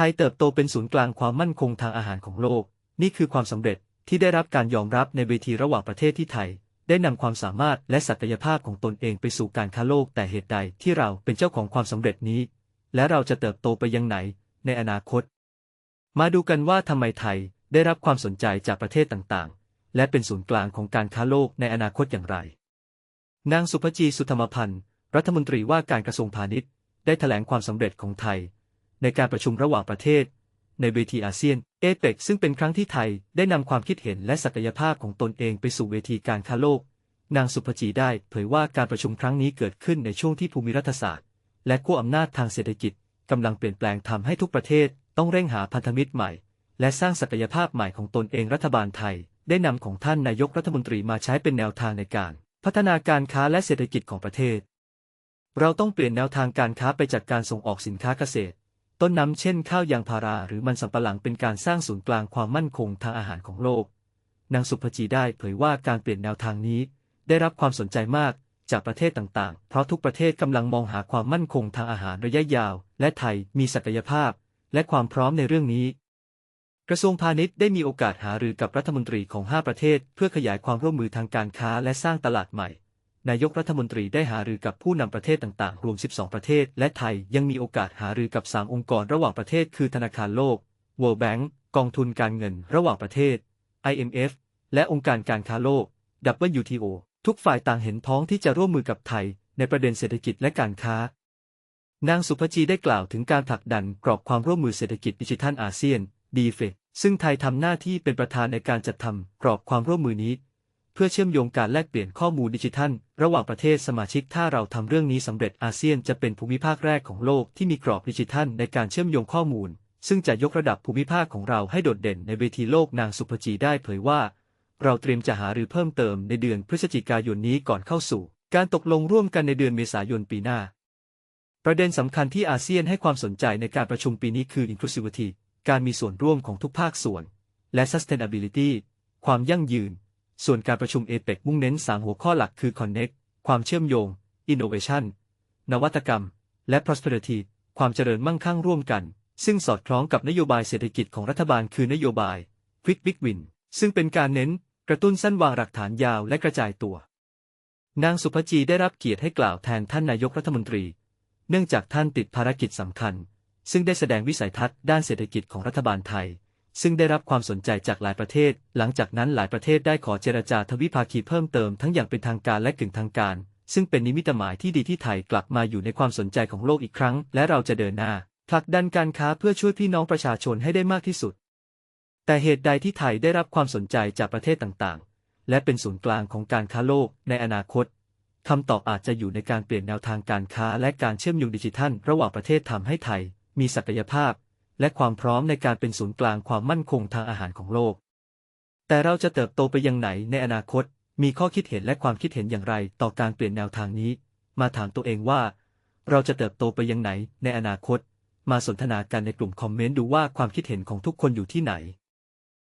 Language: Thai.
ไทยเติบโตเป็นศูนย์กลางความมั่นคงทางอาหารของโลก นี่คือความสำเร็จที่ได้รับการยอมรับในเวทีระหว่างประเทศที่ไทย ได้นำความสามารถและศักยภาพของตนเองไปสู่การค้าโลกแต่เหตุใดที่เราเป็นเจ้าของความสำเร็จนี้ และเราจะเติบโตไปยังไหน ในอนาคต มาดูกันว่าทำไมไทยได้รับความสนใจจากประเทศต่างๆ และเป็นศูนย์กลางของการค้าโลกในอนาคตอย่างไร นางสุภจีสุธรรมพันธ์ รัฐมนตรีว่าการกระทรวงพาณิชย์ ได้แถลงความสำเร็จของไทย ในการประชุมระหว่างประเทศ ในเวทีอาเซียนเอเปกซึ่งเป็นครั้งที่ไทยได้นำความคิดเห็นและศักยภาพของตนเองไปสู่เวทีการค้าโลก นางสุภจีได้เผยว่าการประชุมครั้งนี้เกิดขึ้นในช่วงที่ภูมิรัฐศาสตร์ และขั้วอำนาจทางเศรษฐกิจกำลังเปลี่ยนแปลงทำให้ทุกประเทศต้องเร่งหาพันธมิตรใหม่ และสร้างศักยภาพใหม่ของตนเองรัฐบาลไทย ได้นำของท่านนายกรัฐมนตรีมาใช้เป็นแนวทางในการ พัฒนาการค้าและเศรษฐกิจของประเทศ เราต้องเปลี่ยนแนวทางการค้าไปจากการส่งออกสินค้าเกษตร ต้นน้ำเช่นข้าวยางพาราหรือมันสำปะหลังเป็นการสร้างศูนย์กลางความมั่นคงทางอาหารของโลก นางสุภจีได้เผยว่าการเปลี่ยนแนวทางนี้ ได้รับความสนใจมากจากประเทศต่างๆ เพราะทุกประเทศกำลังมองหาความมั่นคงทางอาหารระยะยาว และไทยมีศักยภาพ และความพร้อมในเรื่องนี้ กระทรวงพาณิชย์ได้มีโอกาสหารือกับรัฐมนตรีของ 5 ประเทศ เพื่อขยายความร่วมมือทางการค้าและสร้างตลาดใหม่ นายกรัฐมนตรีได้หารือกับผู้นำประเทศต่างๆ รวม 12 ประเทศ และไทยยังมีโอกาสหารือกับ 3 องค์กรระหว่างประเทศ คือธนาคารโลก World Bank กองทุนการเงินระหว่างประเทศ IMF และองค์การการค้าโลก WTO ทุกฝ่ายต่างเห็นพ้องที่จะร่วมมือกับไทย ในประเด็นเศรษฐกิจและการค้า นางสุภจีได้กล่าวถึงการผลักดันกรอบความร่วมมือเศรษฐกิจดิจิทัลอาเซียน DFE ซึ่งไทยทำหน้าที่เป็นประธานในการจัดทำกรอบความร่วมมือนี้ พื่อเชื่อมโยงการแลกเปลี่ยนข้อมูลดิจิทัล ระหว่างประเทศสมาชิกถ้าเราทำเรื่องนี้สำเร็จอาเซียนจะเป็นภูมิภาคแรกของโลกที่มีกรอบดิจิทัลในการเชื่อมโยงข้อมูล ซึ่งจะยกระดับภูมิภาคของเราให้โดดเด่นในเวทีโลกนางสุภจีได้เผยว่า เราเตรียมจะหารือเพิ่มเติมในเดือนพฤศจิกายนนี้ก่อนเข้าสู่ การตกลงร่วมกันในเดือนเมษายนปีหน้า ประเด็นสำคัญที่อาเซียนให้ความสนใจในการประชุมปีนี้คือ inclusivity การมีส่วนร่วมของทุกภาคส่วน และ sustainability ความยั่งยืน ส่วนการประชุมเอเปกมุ่งเน้น 3 หัวข้อหลักคือ connect ความเชื่อมโยง innovation นวัตกรรม และ prosperity ความเจริญมั่งคั่งร่วมกัน ซึ่งสอดคล้องกับนโยบายเศรษฐกิจของรัฐบาลคือนโยบาย Quick Big Win ซึ่งเป็นการเน้น กระตุ้นสั้นวางหลักฐานยาวและกระจายตัว นางสุภจีได้รับเกียรติให้กล่าวแทนท่านนายกรัฐมนตรี เนื่องจากท่านติดภารกิจสำคัญ ซึ่งได้แสดงวิสัยทัศน์ด้านเศรษฐกิจของรัฐบาลไทย ซึ่งได้รับความสนใจจากหลายประเทศ หลังจากนั้นหลายประเทศได้ขอเจรจาทวิภาคีเพิ่มเติมทั้งอย่างเป็นทางการและกึ่งทางการ ซึ่งเป็นนิมิตหมายที่ดีที่ไทยกลับมาอยู่ในความสนใจของโลกอีกครั้ง และเราจะเดินหน้าผลักดันการค้าเพื่อช่วยพี่น้องประชาชนให้ได้มากที่สุด แต่เหตุใดที่ไทยได้รับความสนใจจากประเทศต่างๆ และเป็นศูนย์กลางของการค้าโลกในอนาคตคำตอบอาจจะอยู่ในการเปลี่ยนแนวทางการค้าและการเชื่อมโยงดิจิทัล ระหว่างประเทศทำให้ไทย มีศักยภาพ และความพร้อมในการเป็นศูนย์กลางความมั่นคงทางอาหารของโลก แต่เราจะเติบโตไปยังไหนในอนาคต มีข้อคิดเห็นและความคิดเห็นอย่างไรต่อการเปลี่ยนแนวทางนี้ มาถามตัวเองว่า เราจะเติบโตไปยังไหนในอนาคต มาสนทนากันในกลุ่มคอมเมนต์ดูว่าความคิดเห็นของทุกคนอยู่ที่ไหน